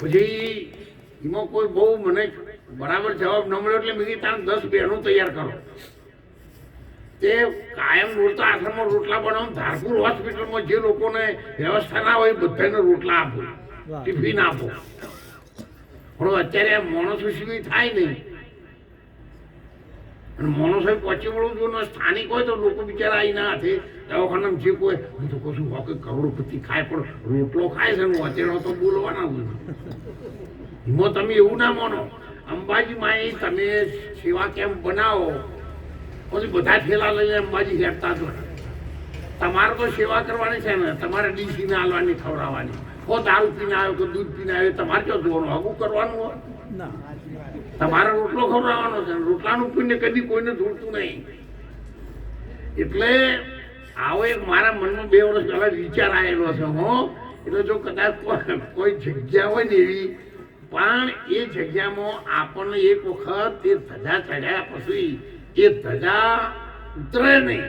પછી એમાં કોઈ બહુ મને બરાબર જવાબ ન મળ્યો એટલે કીધું તારે દસ બહેનો તૈયાર કરો. તે કાયમ રોટલા આશ્રમમાં રોટલા બનાવો ધારપુર હોસ્પિટલમાં જે લોકોને વ્યવસ્થા ના હોય બધાને રોટલા આપો. ટિફિન આપો. પણ અત્યારે માણસો થાય નહીં. અને માણસો પહોંચી વળું જો ને સ્થાનિક હોય તો લોકો બિચારા આવીને હાથે દવાખાનામાં જે કોઈ હું તો કશું વાકે કરોડોપતિ ખાય, પણ રોટલો ખાય છે ને અત્યારે તો બોલવાના હું હિમો તમે એવું ના માનો. અંબાજીમાં એ તમે સેવા કેમ્પ બનાવો, પછી બધા થેલા લઈને અંબાજી હેરતા હોય તમારે તો સેવા કરવાની છે ને, તમારે ડીસીને હાલવાની, ખવડાવવાની. કો દારૂ પીને આવ્યો કે દૂધ પીને આવ્યો, તમારે ક્યાં જોવાનું? આગું કરવાનું હોય. તમારે રોટલો ખવડાવવાનો છે. રોટલાનું પુણ્ય કદી કોઈને જોડતું નહીં. એટલે આવો એક મારા મનમાં બે વર્ષ પહેલા વિચાર આવેલો છે, હો. એટલે જો કદાચ કોઈ- જગ્યા હોય ને એવી, પણ એ જગ્યામાં આપણને એક વખત એ ધજા ચડ્યા પછી એ ધજા ઉતરે નહીં.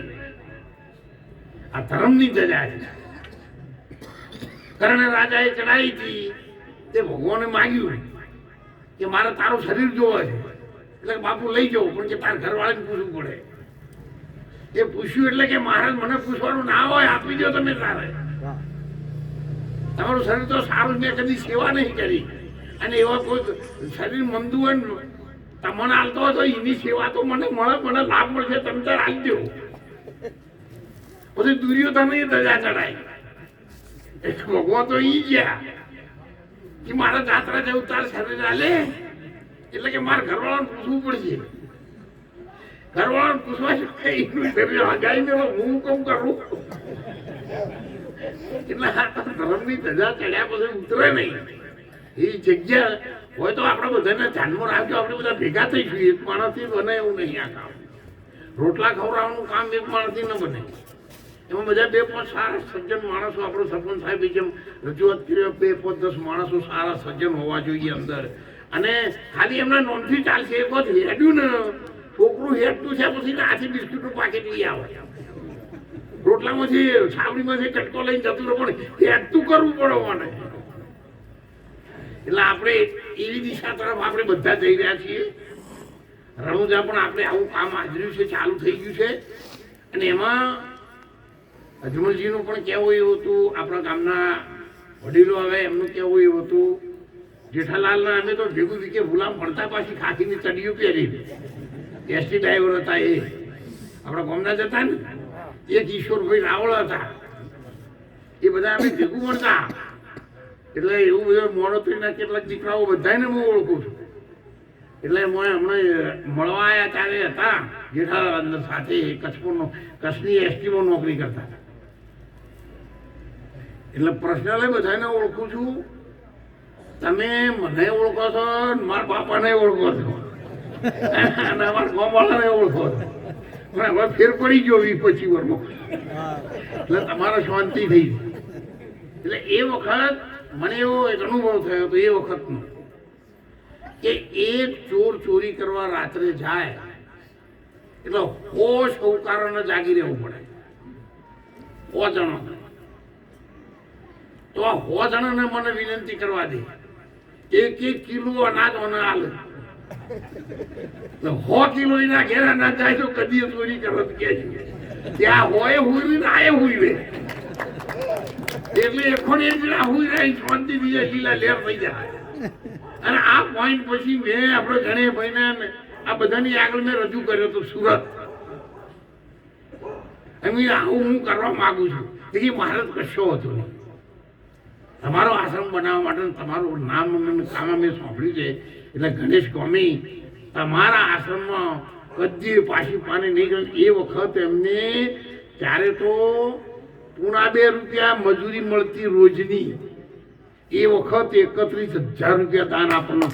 આ ધર્મની ધજા છે. કર્ણ રાજાએ ચડાવી હતી. તે ભગવાને માગ્યું. કે મારે તારું શરીર જોવે છે. એટલે બાપુ લઈ જવું પણ કે તાર ઘરવાળાને પૂછવું પડે. એ પૂછ્યું એટલે કે મહારાજ મને પૂછવાનું ના હોય, આપી દો તમે તારે. તમારું શરીર તો સારું મેં કદી સેવા નહીં કરી. અને એવા કોઈ શરીર મંદુ હોય ને તમને હાલતો હોય તો એની સેવા તો મને મળે, મને લાભ મળશે, તમે તાર હાલ દો પછી દુર્યોધન દજા ચડાય ભગવાન તો ઈ ગયા. કે મારા દાતરા જેવું તાર શરીર હાલે એટલે કે મારે ઘરવાળાને પૂછવું પડશે. ઘરવાળાને પૂછવા એનું શરીર હગાઈને હું કેમ કરું? એટલે આ ધર્મની ધજા ચડ્યા પછી ઉતરે નહીં. એ જગ્યા હોય તો આપણે બધાને ધ્યાનમાં રાખજો, આપણે બધા ભેગા થઈશું. એક માણસથી બને એવું નહીં આ કામ. રોટલા ખવડાવવાનું કામ એક માણસથી ન બને. એમાં બધા બે પાંચ સારા સજ્જન માણસો, આપણો સરપંચ સાહેબ જેમ રજૂઆત કરી બે પાંચ દસ માણસો સારા સજ્જન હોવા જોઈએ અંદર. અને ખાલી એમના નોંધથી ચાલશે એક વખત હેડ્યું ને. છોકરું હેડતું છે, પછી આથી બિસ્કીટનું પાકેટ લઈ આવે. રોટલામાંથી છાવડીમાંથી કટકો લઈને જતું રહે, પણ હેડતું કરવું પડે મને એટલે આપણે એવી દિશા તરફ આપણે બધા જઈ રહ્યા છીએ. રણુજા પણ આપણે આવું કામ આદર્યું છે, ચાલુ થઈ ગયું છે. અને એમાં અજમલજીનું પણ કહેવું એવું હતું, આપણા ગામના વડીલો આવે એમનું કહેવું એવું હતું, જેઠાલાલના અમે તો ભેગું વિકે ગુલામ ભણતા પાછી ખાખીની ચડીઓ પહેરી એસટી ડ્રાઈવર હતા એ. આપણા ગામના જ હતા ને? એક ઈશ્વરભાઈ રાવળ હતા. એ બધા અમે ભેગું ભણતા એટલે એવું બધું મોડોત્રીના કેટલાક દીકરાઓ બધાને હું ઓળખું છું. એટલે મને હમણાં મળવા આવ્યા ત્યારે હતા જેઠાલાલ અંદર સાથે કચ્છપુરનો કચ્છની એસટીમાં નોકરી કરતા હતા. એટલે પ્રશ્નાલય બધાને ઓળખું છું. તમે મને ઓળખો છો મારા બાપાને ઓળખો છો. અને અમારા ગામવાળાને ઓળખો છો. પણ હવે ફેર પડી ગયો વીસ પચીસ વર્ષમાં. એટલે તમારે શાંતિ થઈ. એટલે એ વખત મને એવો એક અનુભવ થયો હતો એ વખતનો, કે એક ચોર ચોરી કરવા રાત્રે જાય, એટલે હોશ હોકારોને જાગી રહેવું પડે. હો જણો. તો હો જણાને મને વિનંતી કરવા દે. એક એક કિલો અનાજ મને હાલે હો કિલો એના ઘેર અનાજ જાય તો કદી ચોરી કરવા કે ત્યાં હોય હુઈ ના એ હુઈ એટલે એખોને એ જણા હુઈ રહી શાંતિ બીજા લીલા લેર થઈ જાય. અને આ પોઈન્ટ પછી મેં આપણે ઘણે ભાઈને આ બધાની આગળ મેં રજૂ કર્યો તો સુરત. એમ આવું હું કરવા માગું છું. કે મારે કશો હતો નહીં. તમારો આશ્રમ બનાવવા માટે તમારું નામ અને કામ મેં સાંભળ્યું છે. એટલે ગણેશ સ્વામી, તમારા આશ્રમમાં કદી પાછી પાણી નહીં કરે એ વખત એમને ત્યારે તો પૂણા બે રૂપિયા મજૂરી મળતી રોજની. એ વખત એકત્રીસ હજાર રૂપિયા દાન આપણને